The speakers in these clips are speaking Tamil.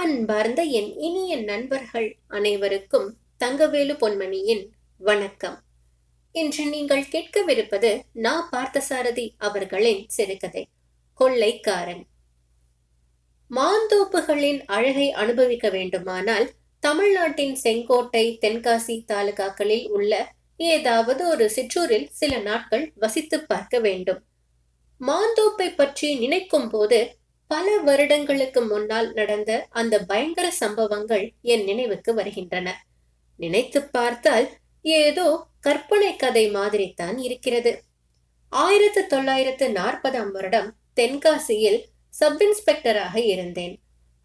அன்பார்ந்த என் இனிய நண்பர்கள் அனைவருக்கும் தங்கவேலு பொன்மணியின் வணக்கம். இன்று நீங்கள் கேட்கவிருப்பது நா பார்த்தசாரதி அவர்களின் சிறுகதை கொள்ளைக்காரன். மாந்தோப்புகளின் அழகை அனுபவிக்க வேண்டுமானால் தமிழ்நாட்டின் செங்கோட்டை தென்காசி தாலுகாக்களில் உள்ள ஏதாவது ஒரு சிற்றூரில் சில நாட்கள் வசித்து பார்க்க வேண்டும். மாந்தோப்பை பற்றி நினைக்கும் போது பல வருடங்களுக்கு முன்னால் நடந்த அந்த பயங்கர சம்பவங்கள் என் நினைவுக்கு வருகின்றன. நினைத்து பார்த்தால் ஏதோ கற்பனை கதை மாதிரித்தான் இருக்கிறது. ஆயிரத்து தொள்ளாயிரத்து நாற்பதாம் வருடம் தென்காசியில் சப் இன்ஸ்பெக்டராக இருந்தேன்.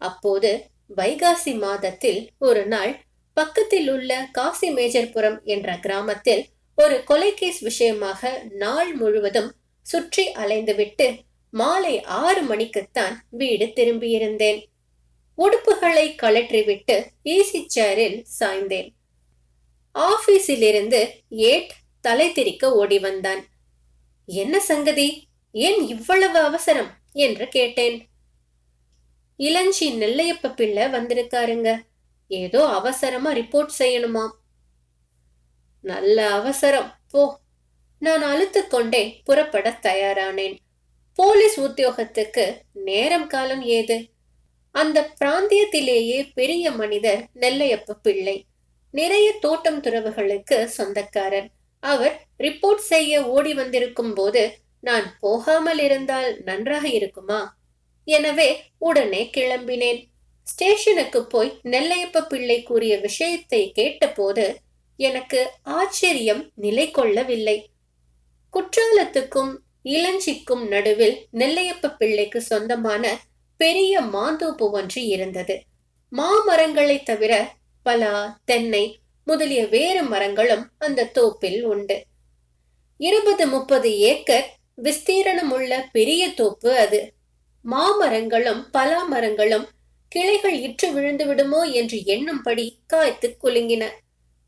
அப்போது வைகாசி மாதத்தில் ஒரு நாள் பக்கத்தில் உள்ள காசி மேஜர்புரம் என்ற கிராமத்தில் ஒரு கொலைகேஸ் விஷயமாக நாள் முழுவதும் சுற்றி அலைந்துவிட்டு மாலை ஆறு மணிக்குத்தான் வீடு திரும்பியிருந்தேன். உடுப்புகளை கழற்றிவிட்டு ஈசி சேரில் சாய்ந்தேன். ஆபீஸிலிருந்து ஏட் தலை திரிக்க ஓடி வந்தான். என்ன சங்கதி? ஏன் இவ்வளவு அவசரம்? என்று கேட்டேன். இளஞ்சி நெல்லையப்ப பிள்ளை வந்திருக்காருங்க. ஏதோ அவசரமா ரிப்போர்ட் செய்யணுமாம். நல்ல அவசரம். போ. நான் அழுத்து கொண்டே புறப்பட தயாரானேன். போலீஸ் உத்தியோகத்துக்கு நேரம் காலம் ஏது? அந்த பிராந்தியத்திலேயே பெரிய மனிதர் நெல்லையப்ப பிள்ளை. நிறைய தோட்டம் துறவுகளுக்கு சொந்தக்காரர். அவர் ரிப்போர்ட் செய்ய ஓடி வந்திருக்கும் போது நான் போகாமல் இருந்தால் நன்றாக இருக்குமா? எனவே உடனே கிளம்பினேன். ஸ்டேஷனுக்கு போய் நெல்லையப்ப பிள்ளை கூறிய விஷயத்தை கேட்டபோது எனக்கு ஆச்சரியம் நிலை கொள்ளவில்லை குற்றாலத்துக்கும் இளஞ்சிக்கும் நடுவில் நெல்லையப்ப பிள்ளைக்கு சொந்தமான பெரிய மாந்தோப்பு ஒன்று இருந்தது. மாமரங்களை தவிர பலா தென்னை முதலிய வேறு மரங்களும் அந்த தோப்பில் உண்டு. இருபது முப்பது ஏக்கர் விஸ்தீரணம் உள்ள பெரிய தோப்பு அது. மாமரங்களும் பலா மரங்களும் கிளைகள் இற்று விழுந்து விடுமோ என்று எண்ணும்படி காய்த்து குலுங்கின.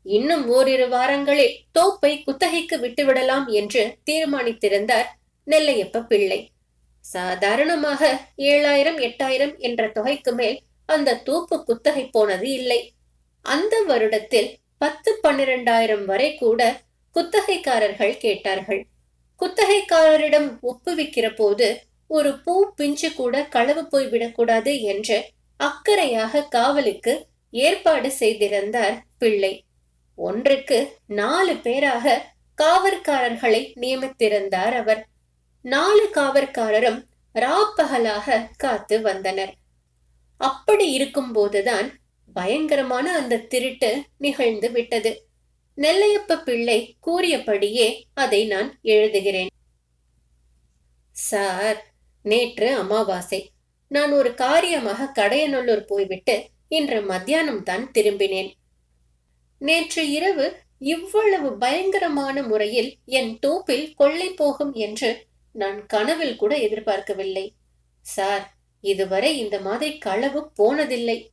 இன்னும் ஓரிரு வாரங்களில் தோப்பை குத்தகைக்கு விட்டுவிடலாம் என்று தீர்மானித்திருந்தார் நெல்லையப்ப பிள்ளை. சாதாரணமாக ஏழாயிரம் எட்டாயிரம் என்ற தொகைக்கு மேல் அந்த தோப்பு குத்தகை போனது இல்லை. அந்த வருடத்தில் பத்து பன்னிரண்டாயிரம் வரை கூட குத்தகைக்காரர்கள் கேட்டார்கள். குத்தகைக்காரரிடம் ஒப்புவிக்கிற போது ஒரு பூ பிஞ்சு கூட களவு போய் விடக்கூடாது என்று அக்கறையாக காவலுக்கு ஏற்பாடு செய்திருந்தார் பிள்ளை. ஒன்றுக்கு நாலு பேராக காவற்காரர்களை நியமித்திருந்தார் அவர். நாலு காவற்காரரும் ராப்பகலாக காத்து வந்தனர். அப்படி இருக்கும் போதுதான் பயங்கரமான அந்த திருட்டு நிகழ்ந்து விட்டது. நெல்லையப்ப பிள்ளை கூறியபடியே அதை நான் எழுதுகிறேன். சார் நேற்று அமாவாசை. நான் ஒரு காரியமாக கடையநல்லூர் போய்விட்டு இன்று மத்தியானம் தான் திரும்பினேன். நேற்று இரவு இவ்வளவு பயங்கரமான முறையில் என் தோப்பில் கொள்ளை போகும் என்று நான் கனவில் கூட எதிர்பார்க்கவில்லை. சார் இதுவரை இந்த மாதிரி களவு போனதில்லை.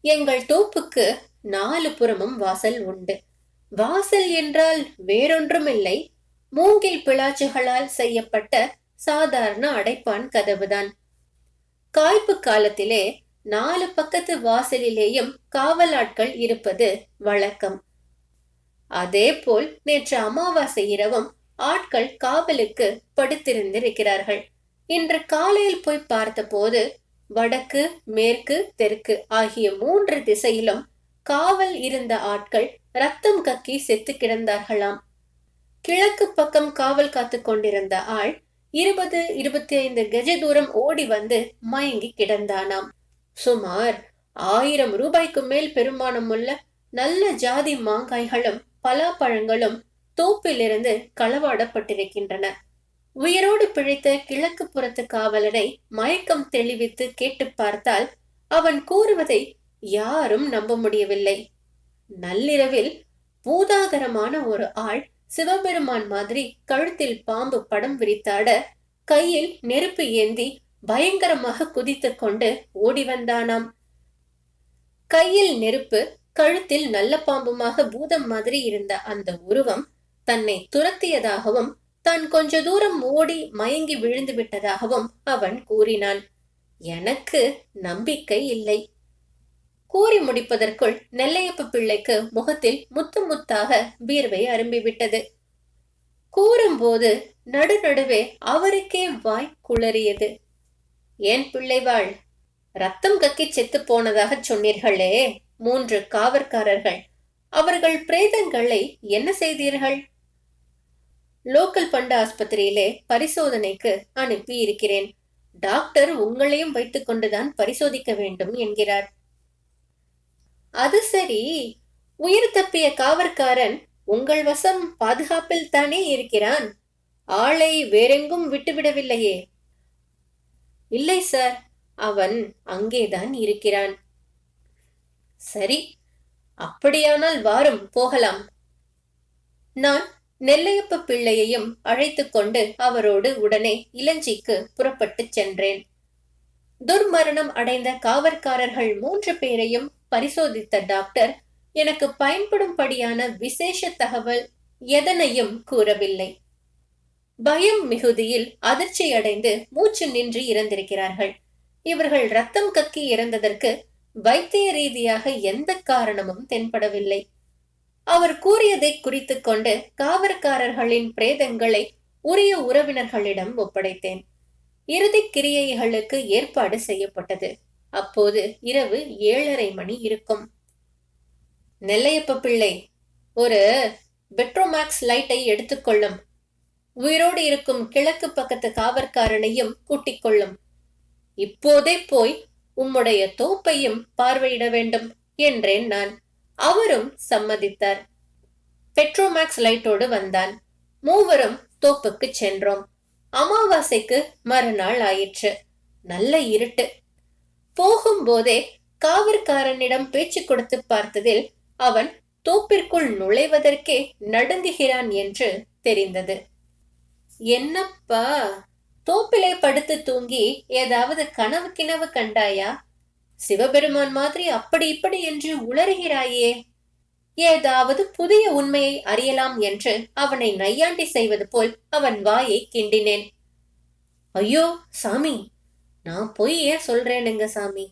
எங்கள் தோப்புக்கு நாலு புறமும் வாசல் உண்டு. வாசல் என்றால் வேறொன்றுமில்லை. மூங்கில் பிளாச்சுகளால் செய்யப்பட்ட சாதாரண அடைப்பான் கதவுதான். காய்ப்பு காலத்திலே நாலு பக்கத்து வாசலிலேயும் காவலாட்கள் இருப்பது வழக்கம். அதே போல் நேற்று அமாவாசை இரவும் ஆட்கள் காவலுக்கு படுத்திருந்திருக்கிறார்கள். இன்று காலையில் போய் பார்த்தபோது வடக்கு மேற்கு தெற்கு ஆகிய மூன்று திசையிலும் காவல் இருந்த ஆட்கள் ரத்தம் கக்கி செத்து கிடந்தார்களாம். கிழக்கு பக்கம் காவல் காத்து கொண்டிருந்த ஆள் இருபது இருபத்தி ஐந்து கஜ தூரம் ஓடி வந்து மயங்கி கிடந்தானாம். சுமார் ஆயிரம் ரூபாய்க்கு மேல் பெருமானம் உள்ள நல்ல ஜாதி மாங்காய்களும் பலாப்பழங்களும் தோப்பிலிருந்து களவாடப்பட்டிருக்கின்றன. உயிரோடு பிழைத்த கிழக்கு புறத்து காவலரை மயக்கம் தெளிவித்து கேட்டு பார்த்தால் அவன் கூறுவதை யாரும் நம்ப முடியவில்லை. நள்ளிரவில் பூதாகரமான ஒரு ஆள் சிவபெருமான் மாதிரி கழுத்தில் பாம்பு படம் விரித்தாட கையில் நெருப்பு ஏந்தி பயங்கரமாக குதித்து கொண்டு ஓடி வந்தானாம். கையில் நெருப்பு கழுத்தில் நல்ல பாம்புமாக பூதம் மாதிரி இருந்த அந்த உருவம் தன்னை துரத்தியதாகவும் தான் கொஞ்ச தூரம் ஓடி மயங்கி விழுந்து விட்டதாகவும் அவன் கூறினான். எனக்கு நம்பிக்கை இல்லை. கூறி முடிப்பதற்குள் நெல்லையப்ப பிள்ளைக்கு முகத்தில் முத்து முத்தாக பீர்வை அரும்பிவிட்டது கூறும்போது நடுநடுவே அவருக்கே வாய் குளறியது. ஏன் பிள்ளைவாள் ரத்தம் கக்கி செத்து போனதாக சொன்னீர்களே மூன்று காவற்காரர்கள். அவர்கள் பிரேதங்களை என்ன செய்தீர்கள்? லோக்கல் பண்ட ஆஸ்பத்திரியிலே பரிசோதனைக்கு அனுப்பி இருக்கிறேன் டாக்டர் உங்களையும் வைத்துக் கொண்டுதான் பரிசோதிக்க வேண்டும் என்கிறார். அது சரி. உயிர் தப்பிய காவற்காரன் உங்கள் வசம் பாதுகாப்பில் தானே இருக்கிறான். ஆளை வேறெங்கும் விட்டுவிடவில்லையே. இல்லை சார். அவன் அங்கேதான் இருக்கிறான். சரி. அப்படியானால் வாரும் போகலாம். நான் நெல்லையப்ப பிள்ளையையும் அழைத்துக் கொண்டு அவரோடு உடனே இளஞ்சிக்கு புறப்பட்டுச் சென்றேன். துர்மரணம் அடைந்த காவற்காரர்கள் மூன்று பேரையும் பரிசோதித்த டாக்டர் எனக்கு பயன்படும்படியான விசேஷ தகவல் எதனையும் கூறவில்லை. பயம் மிகுதியில் அதிர்ச்சி அடைந்து மூச்சு நின்று இறந்திருக்கிறார்கள். இவர்கள் ரத்தம் கக்கி இறந்ததற்கு வைத்திய ரீதியாக எந்த காரணமும் தென்படவில்லை. அவர் கூறியதை குறித்து கொண்டு காவற்காரர்களின் பிரேதங்களை உரிய உறவினர்களிடம் ஒப்படைத்தேன். இறுதி கிரியைகளுக்கு ஏற்பாடு செய்யப்பட்டது. அப்போது இரவு ஏழரை மணி இருக்கும். நெல்லையப்ப பிள்ளை ஒரு பெட்ரோமேக்ஸ் லைட்டை எடுத்துக்கொள்ளும் உயிரோடு இருக்கும் கிழக்கு பக்கத்து காவற்காரனையும் கூட்டிக் கொள்ளும். இப்போதே போய் உம்முடைய தோப்பையும் பார்வையிட வேண்டும் என்றேன் நான். அவரும் சம்மதித்தார். பெட்ரோமேக்ஸ் லைட்டோடு வந்தான். மூவரும் தோப்புக்கு சென்றோம். அமாவாசைக்கு மறுநாள் ஆயிற்று. நல்ல இருட்டு. போகும்போதே காவற்காரனிடம் பேச்சு கொடுத்து பார்த்ததில் அவன் தோப்பிற்குள் நுழைவதற்கே நடுங்குகிறான் என்று தெரிந்தது. என்னப்பா தோப்பிலே படுத்து தூங்கி ஏதாவது கனவு கிணவு கண்டாயா? சிவபெருமான் மாதிரி அப்படி இப்படி என்று உளறுகிறாயே. ஏதாவது புதிய உண்மையை அறியலாம் என்று அவனை நையாண்டி செய்வது போல் அவன் வாயை கிண்டினேன். ஐயோ சாமி நான் போய் ஏன் சொல்றேனுங்க சாமி?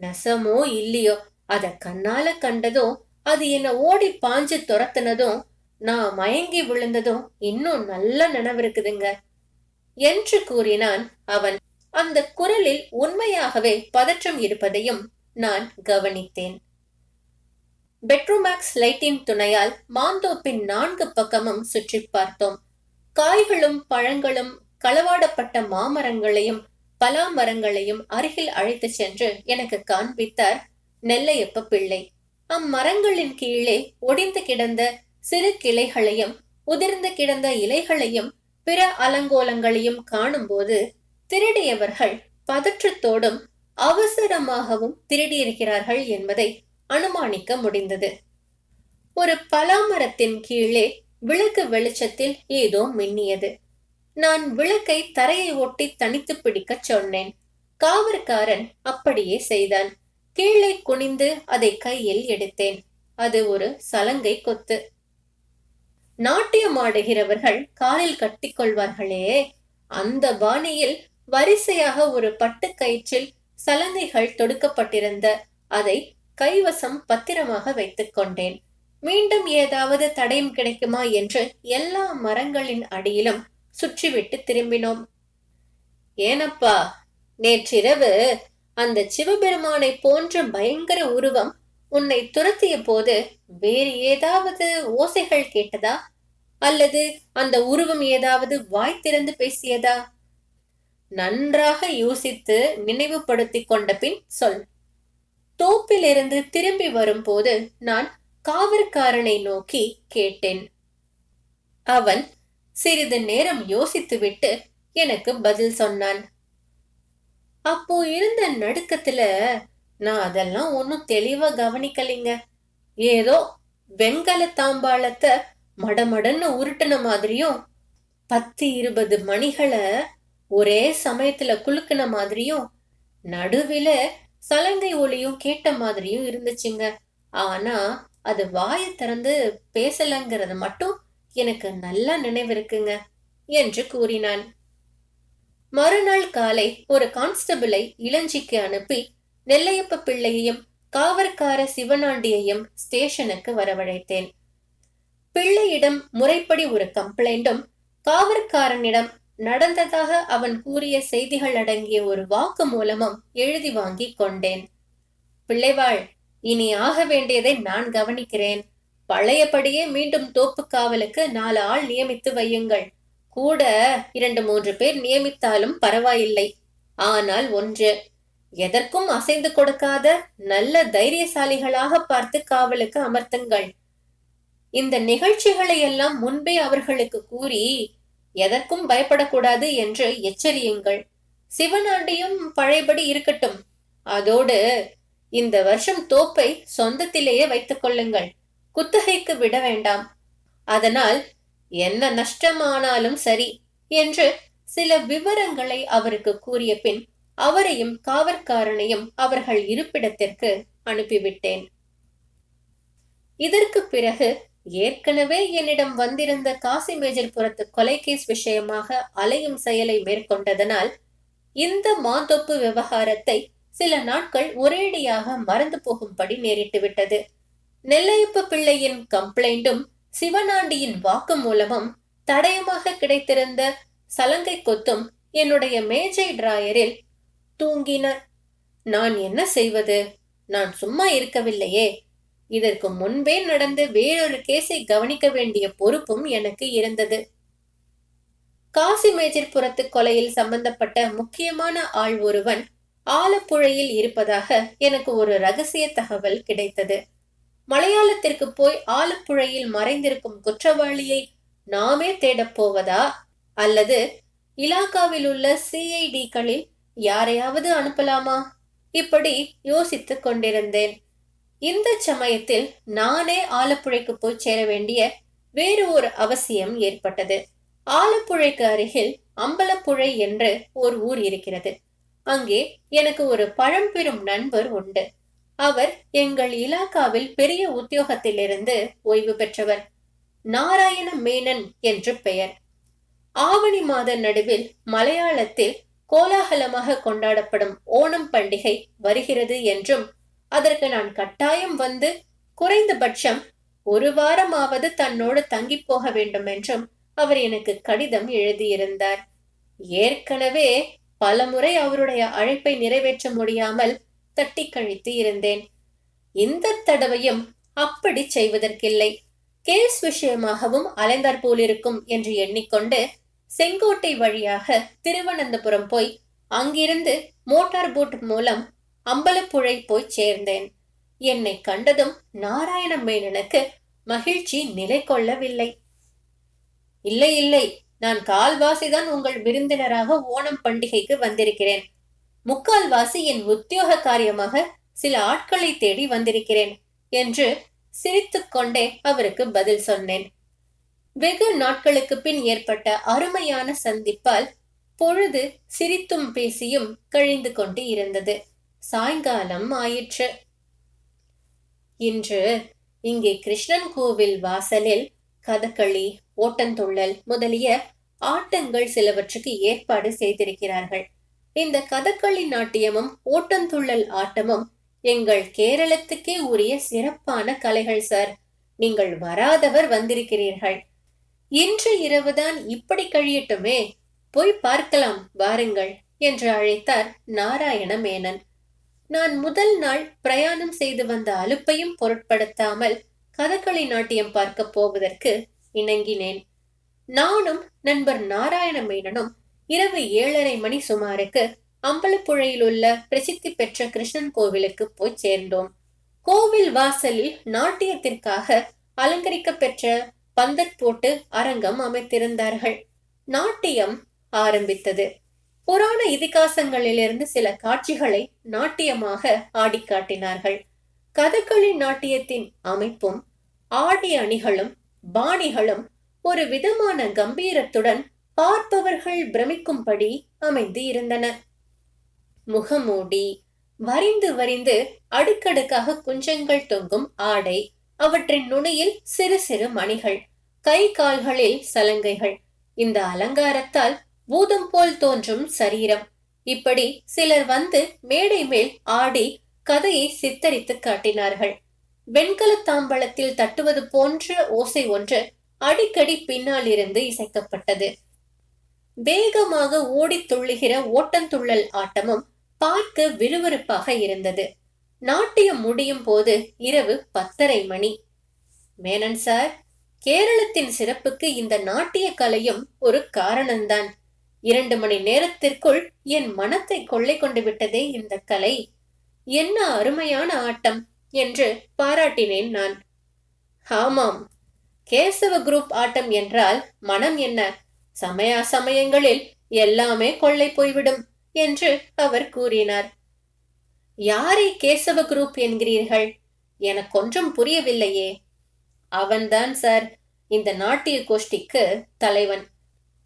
நெசமோ இல்லையோ? அத கண்ணால கண்டதும் அது என்ன ஓடி பாஞ்சு துரத்துனதும் நான் மயங்கி விழுந்ததும் இன்னும் நல்ல நினைவிருக்குதுங்க என்று கூறினான் அவன். அந்த குரலில் உண்மையாகவே பதற்றம் இருப்பதையும் நான் கவனித்தேன். பெட்ரோமேக்ஸ் லைட்டின் துணையால் மாந்தோப்பின் நான்கு பக்கமும் சுற்றி பார்த்தோம். காய்களும் பழங்களும் களவாடப்பட்ட மாமரங்களையும் பலா மரங்களையும் அருகில் அழைத்து சென்று எனக்கு காண்பித்தார் நெல்லையப்ப பிள்ளை. அம்மரங்களின் கீழே ஒடிந்து கிடந்த சிறு கிளைகளையும் உதிர்ந்து கிடந்த இலைகளையும் பிற அலங்கோலங்களையும் காணும்போது திருடியவர்கள் பதற்றத்தோடும் அவசரமாகவும் திருடியிருக்கிறார்கள் என்பதை அனுமானிக்க முடிந்தது. ஒரு பலாமரத்தின் கீழே விளக்கு வெளிச்சத்தில் ஏதோ மின்னியது. நான் விளக்கை தரையை ஒட்டி தனித்து பிடிக்கச் சொன்னேன். காவற்காரன் அப்படியே செய்தான். கீழே குனிந்து அதை கையில் எடுத்தேன். அது ஒரு சலங்கை கொத்து. நாட்டியம் ஆடுகிறவர்கள் காலில் கட்டிக்கொள்வார்களே அந்த பாணியில் வரிசையாக ஒரு பட்டு கயிற்றில் சலங்கைகள் தொடுக்கப்பட்டிருந்த அதை கைவசம் பத்திரமாக வைத்துக் கொண்டேன். மீண்டும் ஏதாவது தடயம் கிடைக்குமா என்று எல்லா மரங்களின் அடியிலும் சுற்றிவிட்டு திரும்பினோம். ஏனப்பா நேற்றிரவு அந்த சிவபெருமானை போன்ற பயங்கர உருவம் உன்னை துரத்திய போது வேறு ஏதாவது ஓசைகள் கேட்டதா? அல்லது அந்த உருவம் ஏதாவது வாய் திறந்து பேசியதா? நன்றாக யோசித்து நினைவுபடுத்திக் கொண்ட பின் சொல். தோப்பிலிருந்து திரும்பி வரும்போது நான் காவற்காரனை நோக்கி கேட்டேன். அவன் சிறிது நேரம் யோசித்துவிட்டு எனக்கு பதில் சொன்னான். அப்போ இருந்த நடுக்கத்துல நான் அதெல்லாம் ஒன்னும் தெளிவா கவனிக்கலைங்க. ஏதோ வெங்கல தாம்பாளத்தை மடமடன்னு உருட்டுன மாதிரியும் பத்து இருபது மணிகளை ஒரே சமயத்துல குலுக்குன மாதிரியும் நடுவில சலங்கை ஒளியும் கேட்ட மாதிரியும் இருந்துச்சுங்க. ஆனா அது வாயை திறந்து பேசலங்கிறது மட்டும் எனக்கு நல்லா நினைவிருக்குங்க என்று கூறினான். மறுநாள் காலை ஒரு கான்ஸ்டபிளை இளஞ்சிக்கு அனுப்பி நெல்லையப்ப பிள்ளையையும் காவற்கார சிவனாண்டியையும் ஸ்டேஷனுக்கு வரவழைத்தேன். பிள்ளையிடம் முறைப்படி ஒரு கம்ப்ளைண்டும் காவற்காரனிடம் நடந்ததாக அவன் கூறிய செய்திகள் அடங்கிய ஒரு வாக்கு மூலமும் எழுதி வாங்கி கொண்டேன். பிள்ளைவாள் இனி ஆக வேண்டியதை நான் கவனிக்கிறேன். பழையபடியே மீண்டும் தோப்பு காவலுக்கு நாலு ஆள் நியமித்து வையுங்கள். கூட இரண்டு மூன்று பேர் நியமித்தாலும் பரவாயில்லை. ஆனால் ஒன்று எதற்கும் அசைந்து கொடுக்காத நல்ல தைரியசாலிகளாக பார்த்து காவலுக்கு அமர்த்துங்கள். இந்த நிகழ்ச்சிகளை எல்லாம் முன்பே அவர்களுக்கு கூறி எதற்கும் பயப்படக்கூடாது என்று எச்சரியுங்கள். சிவனாண்டியும் பழையபடி இருக்கட்டும். அதோடு இந்த வருஷம் தோப்பை சொந்தத்திலேயே வைத்துக் கொள்ளுங்கள். குத்தகைக்கு விட வேண்டாம். அதனால் என்ன நஷ்டமானாலும் சரி என்று சில விவரங்களை அவருக்கு கூறிய பின் அவரையும் காவற்காரனையும் அவர்கள் இருப்பிடத்திற்கு அனுப்பிவிட்டேன். இதற்கு பிறகு ஏற்கனவே என்னிடம் வந்திருந்த காசி மேஜர்புரத்து கொலைகேஸ் விஷயமாக அலையும் செயலை மேற்கொண்டதனால் இந்த மாந்தொப்பு விவகாரத்தை சில நாட்கள் ஒரேடியாக மறந்து போகும்படி நேரிட்டு விட்டது. நெல்லையப்ப பிள்ளையின் கம்ப்ளைண்டும் சிவனாண்டியின் வாக்கு மூலமும் தடயமாக கிடைத்திருந்த சலங்கை கொத்தும் என்னுடைய மேஜை டிராயரில் தூங்கின. நான் என்ன செய்வது? நான் சும்மா இருக்கவில்லையே. இதற்கு முன்பே நடந்து வேறொரு கேஸை கவனிக்க வேண்டிய பொறுப்பும் எனக்கு இருந்தது. காசி மேஜர்புரத்து கொலையில் சம்பந்தப்பட்ட முக்கியமான ஆள் ஒருவன் ஆலப்புழையில் இருப்பதாக எனக்கு ஒரு ரகசிய தகவல் கிடைத்தது. மலையாளத்திற்கு போய் ஆலப்புழையில் மறைந்திருக்கும் குற்றவாளியை நாமே தேடப் போவதா? அல்லது இலாக்காவில் உள்ள சிஐடிகளில் யாரையாவது அனுப்பலாமா? இப்படி யோசித்துக் கொண்டிருந்தேன். இந்த சமயத்தில் நானே ஆலப்புழைக்கு போய் சேர வேண்டிய வேறு ஒரு அவசியம் ஏற்பட்டது. ஆலப்புழைக்கு அருகில் அம்பலப்புழை என்று ஒரு ஊர் இருக்கிறது. அங்கே எனக்கு ஒரு பழம்பெரும் நண்பர் உண்டு. அவர் எங்கள் இலாக்காவில் பெரிய உத்தியோகத்திலிருந்து ஓய்வு பெற்றவர். நாராயண மேனன் என்று பெயர். ஆவணி மாத நடுவில் மலையாளத்தில் கோலாகலமாக கொண்டாடப்படும் ஓணம் பண்டிகை வருகிறது என்றும் அதற்கு நான் கட்டாயம் வந்து குறைந்தபட்சம் ஒரு வாரமாவது தன்னோடு தங்கி போக வேண்டும் என்றும் அவர் எனக்கு கடிதம் எழுதியிருந்தார். ஏற்கனவே பலமுறை அவருடைய அழைப்பை நிறைவேற்ற முடியாமல் தட்டி கழித்து இருந்தேன். இந்த தடவையும் அப்படி செய்வதற்கில்லை. கேஸ் விஷயமாகவும் அலைந்தார் போலிருக்கும் என்று எண்ணிக்கொண்டு செங்கோட்டை வழியாக திருவனந்தபுரம் போய் அங்கிருந்து மோட்டார் போட் மூலம் அம்பலப்புழை போய் சேர்ந்தேன். என்னை கண்டதும் நாராயண மேனனுக்கு மகிழ்ச்சி நிலை கொள்ளவில்லை இல்லை இல்லை நான் கால்வாசிதான் உங்கள் விருந்தினராக ஓணம் பண்டிகைக்கு வந்திருக்கிறேன். முக்கால்வாசி என் உத்தியோக காரியமாக சில ஆட்களை தேடி வந்திருக்கிறேன் என்று சிரித்துக்கொண்டே அவருக்கு பதில் சொன்னேன். வெகு நாட்களுக்கு பின் ஏற்பட்ட அருமையான சந்திப்பால் பொழுது சிரித்தும் பேசியும் கழிந்து கொண்டு இருந்தது. சாயங்காலம் ஆயிற்று. இன்று இங்கே கிருஷ்ணன் கோவில் வாசலில் கதகளி ஓட்டந்துள்ளல் முதலிய ஆட்டங்கள் சிலவற்றுக்கு ஏற்பாடு செய்திருக்கிறார்கள். இந்த கதகளி நாட்டியமும் ஓட்டந்துள்ளல் ஆட்டமும் எங்கள் கேரளத்துக்கே உரிய சிறப்பான கலைகள் சார். நீங்கள் வராதவர் வந்திருக்கிறீர்கள். இன்று இரவுதான் இப்படி கழியட்டுமே? போய் பார்க்கலாம் வாருங்கள் என்று அழைத்தார் நாராயண மேனன். நான் முதல் நாள் பிரயாணம் செய்து வந்த அலுப்பையும் பொருட்படுத்தாமல் கதகளி நாட்டியம் பார்க்க போவதற்கு இணங்கினேன். நானும் நண்பர் நாராயண மேனனும் இரவு ஏழரை மணி சுமாருக்கு அம்பலப்புழையில் உள்ள பிரசித்தி பெற்ற கிருஷ்ணன் கோவிலுக்கு போய் சேர்ந்தோம். கோவில் வாசலில் நாட்டியத்திற்காக அலங்கரிக்க பெற்ற பந்தற் போட்டு அரங்கம் அமைத்திருந்தார்கள். நாட்டியம் ஆரம்பித்தது. புராண இதிகாசங்களிலிருந்து சில காட்சிகளை நாட்டியமாக ஆடி காட்டினார்கள். கதகளி நாட்டியத்தின் அமைப்பும் ஆடி அணிகளும் பாணிகளும் ஒரு விதமான கம்பீரத்துடன் பார்ப்பவர்கள் பிரமிக்கும்படி அமைந்து இருந்தன. முகமூடி வரிந்து வரிந்து அடுக்கடுக்காக குஞ்சங்கள் தொங்கும் ஆடை அவற்றின் நுனியில் சிறு சிறு மணிகள் கை கால்களில் சலங்கைகள். இந்த அலங்காரத்தால் பூதம் போல் தோன்றும் சரீரம். இப்படி சிலர் வந்து மேடை மேல் ஆடி கதையை சித்தரித்து காட்டினார்கள். வெண்கல தாம்பளத்தில் தட்டுவது போன்ற ஓசை ஒன்று அடிக்கடி பின்னால் இருந்து இசைக்கப்பட்டது. வேகமாக ஓடித் துள்ளுகிற ஓட்டந்துள்ளல் ஆட்டமும் பார்க்க விறுவிறுப்பாக இருந்தது. நாட்டியம் முடியும் போது இரவு பத்தரை மணி. மேனன் சார் கேரளத்தின் சிறப்புக்கு இந்த நாட்டிய கலையும் ஒரு காரணம்தான். இரண்டு மணி நேரத்திற்குள் என் மனத்தை கொள்ளை கொண்டு விட்டதே இந்த கலை. என்ன அருமையான ஆட்டம் என்று பாராட்டினேன் நான். ஆமாம் கேசவ குரூப் ஆட்டம் என்றால் மனம் என்ன? சமய சமயங்களில் எல்லாமே கொள்ளை போய்விடும் என்று அவர் கூறினார். யாரை கேசவ குரூப் என்கிறீர்கள்? எனக்கு கொஞ்சம் புரியவில்லையே. அவன்தான் சார் இந்த நாட்டிய கோஷ்டிக்கு தலைவன்.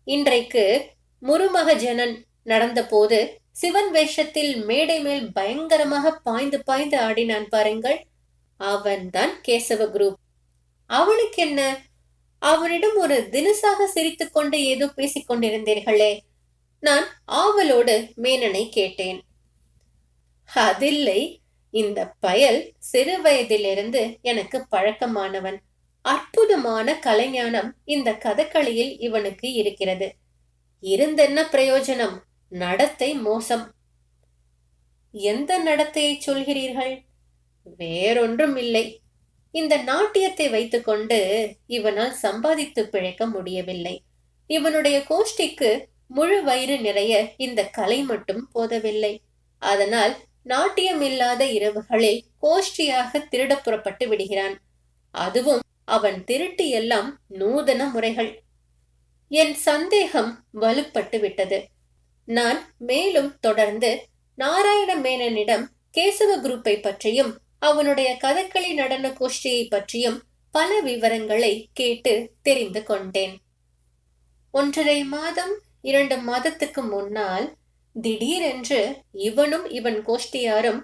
இன்றைக்கு முருமகஜனன் நடந்தபோது சிவன் வேஷத்தில் மேடை மேல் பயங்கரமாக பாய்ந்து பாய்ந்து ஆடினான் பாருங்கள். அவன்தான் கேசவ குரூப் அவனுக்கு என்ன அவனிடம் ஒரு தினசாக சிரித்துக்கொண்டு ஏதோ பேசிக் கொண்டிருந்தீர்களே. நான் ஆவலோடு மேனனை கேட்டேன். அதில்லை. இந்த பயல் சிறு வயதிலிருந்து எனக்கு பழக்கமானவன். அற்புதமான கலைஞானம் இந்த கதகளியில் இவனுக்கு இருக்கிறது. இருந்தென்ன பிரயோஜனம்? நடத்தை மோசம். எந்த நடத்தையை சொல்கிறீர்கள்? வேறொன்றும் இல்லை. இந்த நாட்டியத்தை வைத்துக்கொண்டு இவனால் சம்பாதித்து பிழைக்க முடியவில்லை. இவனுடைய கோஷ்டிக்கு முழு வயிறு நிறைய இந்த கலை மட்டும் போதவில்லை. அதனால் நாட்டியம் இல்லாத இரவுகளில் கோஷ்டியாக திருட புறப்பட்டு விடுகிறான். அதுவும் அவன் திருட்டு எல்லாம் நூதன முறைகள். என் சந்தேகம் வலுப்பட்டு விட்டது. நான் மேலும் தொடர்ந்து நாராயண மேனனிடம் கேசவ குரூப்பை பற்றியும் அவனுடைய கதகளி நடன கோஷ்டியை பற்றியும் பல விவரங்களை கேட்டு தெரிந்து கொண்டேன். ஒன்றரை மாதம் இரண்டு மாதத்துக்கு முன்னால் திடீரென்று இவனும் இவன் கோஷ்டியாரும்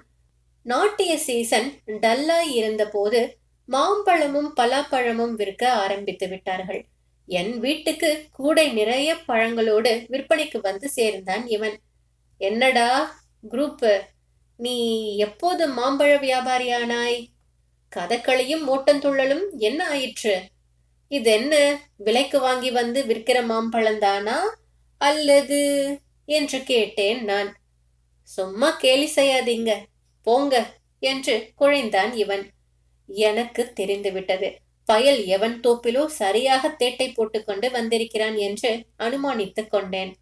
நாட்டிய சீசன் டல்லாய் இருந்தபோது மாம்பழமும் பலாப்பழமும் விற்க ஆரம்பித்து விட்டார்கள். என் வீட்டுக்கு கூடை நிறைய பழங்களோடு விற்பனைக்கு வந்து சேர்ந்தான் இவன். என்னடா குரூப் நீ எப்போது மாம்பழ வியாபாரியானாய்? கதக்களியும் ஓட்டந்துள்ளலும் என்ன ஆயிற்று? இது என்ன விலைக்கு வாங்கி வந்து விற்கிற மாம்பழந்தானா? அல்லது? என்று கேட்டேன் நான். சும்மா கேலி செய்யாதீங்க போங்க என்று குழைந்தான் இவன். எனக்கு தெரிந்துவிட்டது. பயல் எவன் தோப்பிலோ சரியாக தேட்டை போட்டுக்கொண்டு வந்திருக்கிறான் என்று அனுமானித்துக் கொண்டேன்.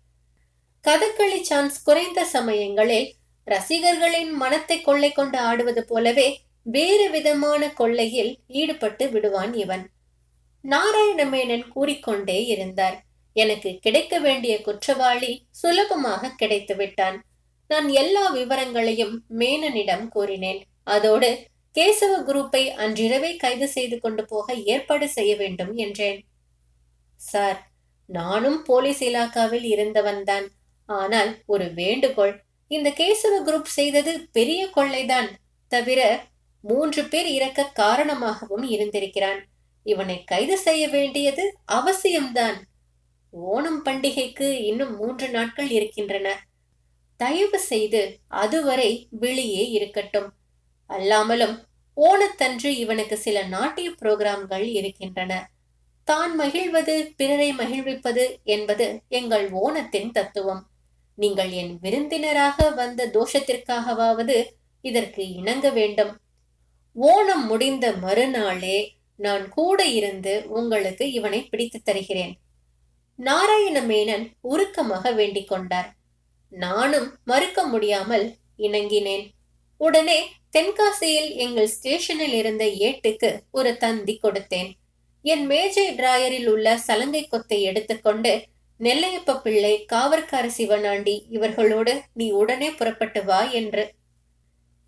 கதக்களி சான்ஸ் குறைந்த சமயங்களில் ரசிகர்களின் மனத்தை கொள்ளை கொண்டு ஆடுவது போலவே வேறு விதமான கொள்ளையில் ஈடுபட்டு விடுவான் இவன். நாராயணமேனன் கூறிக்கொண்டே இருந்தார். எனக்கு கிடைக்க வேண்டிய குற்றவாளி சுலபமாக கிடைத்து விட்டான் நான் எல்லா விவரங்களையும் மேனனிடம் கூறினேன். அதோடு கேசவ குரூப்பை அன்றிரவே கைது செய்து கொண்டு போக ஏற்பாடு செய்ய வேண்டும் என்றேன். சார் நானும் போலீஸ் இலாக்காவில் இருந்தவன்தான் ஆனால் ஒரு வேண்டுகோள். இந்த கேசவ குரூப் செய்தது பெரிய கொள்ளைதான். தவிர மூன்று பேர் இறக்க காரணமாகவும் இருந்திருக்கிறான். இவனை கைது செய்ய வேண்டியது அவசியம்தான். ஓணம் பண்டிகைக்கு இன்னும் மூன்று நாட்கள் இருக்கின்றன. தயவு செய்து அதுவரை வெளியே இருக்கட்டும். அல்லாமலும் ஓணத்தன்று இவனுக்கு சில நாட்டிய புரோகிராம்கள் இருக்கின்றன. தான் மகிழ்வது பிறரை மகிழ்விப்பது என்பது எங்கள் ஓணத்தின் தத்துவம். நீங்கள் என் விருந்தினராக வந்த தோஷத்திற்காகவாவது இதற்கு இணங்க வேண்டும். ஓணம் முடிந்த மறுநாளே நான் கூட இருந்து உங்களுக்கு இவனை பிடித்து தருகிறேன். நாராயண மேனன் உருக்கமாக வேண்டிக் கொண்டார். நானும் மறுக்க முடியாமல் இணங்கினேன். உடனே தென்காசியில் எங்கள் ஸ்டேஷனில் இருந்த ஏட்டுக்கு ஒரு தந்தி கொடுத்தேன். என் மேஜை டிராயரில் உள்ள சலங்கை கொத்தை எடுத்துக்கொண்டு நெல்லையப்ப பிள்ளை காவற்கார சிவனாண்டி இவர்களோடு நீ உடனே புறப்பட்டு வா என்று.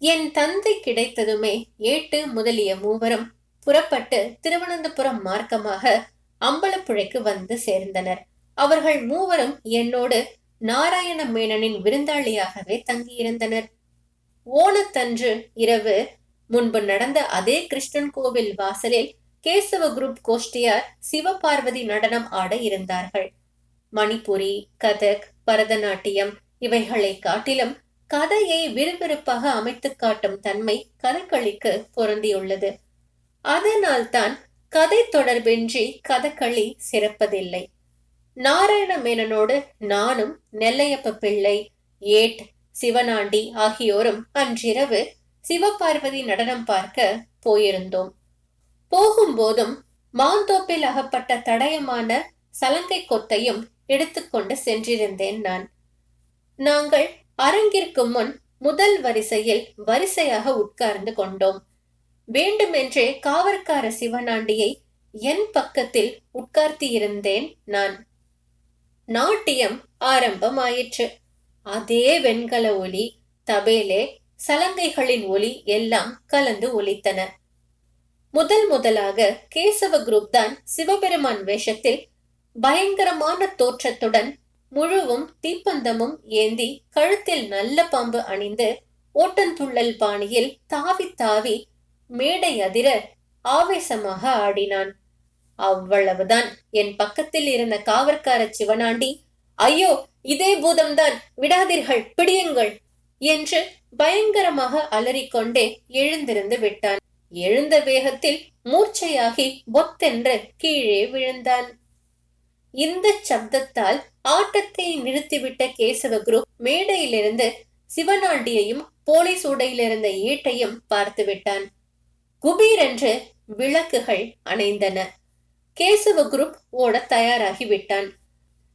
என் தந்தை கிடைத்ததுமே ஏட்டு முதலிய மூவரும் புறப்பட்டு திருவனந்தபுரம் மார்க்கமாக அம்பலப்புழைக்கு வந்து சேர்ந்தனர். அவர்கள் மூவரும் என்னோடு நாராயண மேனனின் விருந்தாளியாகவே தங்கியிருந்தனர். ஓணத்தன்று இரவு முன்பு நடந்த அதே கிருஷ்ணன் கோவில் வாசலில் கேசவ குரூப் கோஷ்டியார் சிவபார்வதி நடனம் ஆட இருந்தார்கள். மணிப்புரி கதக் பரதநாட்டியம் இவைகளை காட்டிலும் கதையை விறுவிறுப்பாக அமைத்து காட்டும் தன்மை கதகளிக்கு பொருந்தியுள்ளது. அதனால்தான் கதை தொடர்பின்றி கதகளி சிறப்பதில்லை. நாராயண மேனனோடு நானும் நெல்லையப்ப பிள்ளை ஏட் சிவனாண்டி ஆகியோரும் அன்றிரவு சிவபார்வதி நடனம் பார்க்க போயிருந்தோம். போகும்போதும் மாந்தோப்பில் அகப்பட்ட தடயமான சலங்கை கொத்தையும் எடுத்துக்கொண்டு சென்றிருந்தேன் நான். நாங்கள் அரங்கிற்கு முன் முதல் வரிசையில் வரிசையாக உட்கார்ந்து கொண்டோம். வேண்டுமென்றே காவற்கார சிவனாண்டியை என் பக்கத்தில் உட்கார்த்தியிருந்தேன் நான். நாட்டியம் ஆரம்பமாயிற்று. அதே வெண்கல ஒலி தபேலே சலங்கைகளின் ஒலி எல்லாம் கலந்து ஒலித்தன. முதல் முதலாக கேசவ குரூப் தான் சிவபெருமான் வேஷத்தில் பயங்கரமான தோற்றத்துடன் முழுவும் தீப்பந்தமும் ஏந்தி கழுத்தில் நல்ல பாம்பு அணிந்து ஓட்டந்துள்ளல் பாணியில் தாவி தாவி மேடை அதிர ஆவேசமாக ஆடினான். அவ்வளவுதான். என் பக்கத்தில் இருந்த காவற்கார சிவனாண்டி ஐயோ இதே பூதம்தான் விடாதீர்கள் பிடியுங்கள் என்று பயங்கரமாக அலறிக்கொண்டே எழுந்திருந்து விட்டான். எழுந்த வேகத்தில் மூர்ச்சையாகி பொத்தென்று கீழே விழுந்தான். இந்த சப்தத்தால் ஆட்டத்தை நிறுத்திவிட்ட கேசவ குரூப் மேடையிலிருந்து சிவனாண்டியையும் போலீஸ் உடையிலிருந்த ஏட்டையும் பார்த்து விட்டான். குபீரென்று விளக்குகள் அணைந்தன. கேசவ குரூப் ஓட தயாராகி விட்டான்.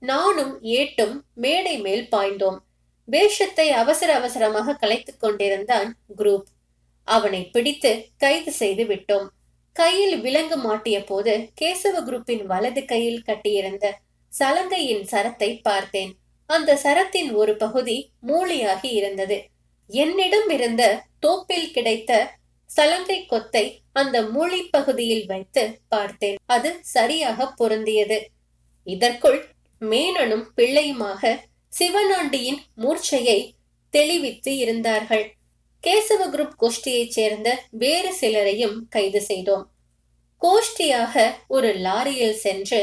நானும் ஏட்டும் மேடை மேல் பாய்ந்தோம். வேஷத்தை அவசர அவசரமாக கலைத்துக் கொண்டிருந்தான் குரூப். அவனை பிடித்து கைது செய்து விட்டோம். கையில் விலங்கு மாட்டிய போது கேசவ குரூப்பின் வலது கையில் கட்டியிருந்த சலங்கையின் சரத்தை பார்த்தேன். அந்த சரத்தின் ஒரு பகுதி மூளையாகி இருந்தது. என்னிடம் இருந்த தோப்பில் கிடைத்த சலங்கை கொத்தை அந்த மூளை பகுதியில் வைத்து பார்த்தேன். அது சரியாக பொருந்தியது. இதற்குள் மேனனும் பிள்ளையுமாக சிவனாண்டியின் மூர்ச்சையை தெளிவித்து இருந்தார்கள். கேசவ குரூப் கோஷ்டியைச் சேர்ந்த வேறு சிலரையும் கைது செய்தோம். கோஷ்டியாக ஒரு லாரியில் சென்று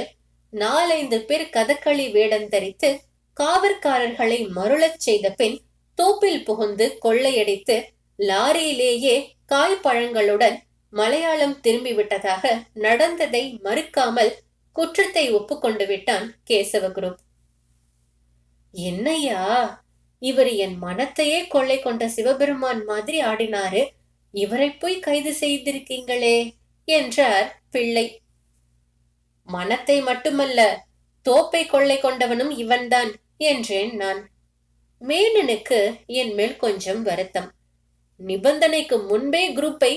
நாலைந்து பேர் கதக்களி வேடம் தரித்து காவற்காரர்களை மருளச் செய்த பின் தோப்பில் புகுந்து கொள்ளையடித்து லாரியிலேயே காய் பழங்களுடன் மலையாளம் திரும்பிவிட்டதாக நடந்ததை மறுக்காமல் குற்றத்தை ஒப்புக்கொண்டு விட்டான் கேசவ என்னையா இவர் என் மனத்தையே கொள்ளை கொண்ட சிவபெருமான் மாதிரி ஆடினாரு. இவரை போய் கைது செய்திருக்கீங்களே என்றார் பிள்ளை. மனத்தை மட்டுமல்ல தோப்பை கொள்ளை கொண்டவனும் இவன்தான் என்றேன் நான். மேனனுக்கு என் மேல் கொஞ்சம் வருத்தம். நிபந்தனைக்கு முன்பே குரூப்பை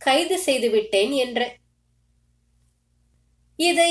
கைது செய்து விட்டேன் என்ற. இதை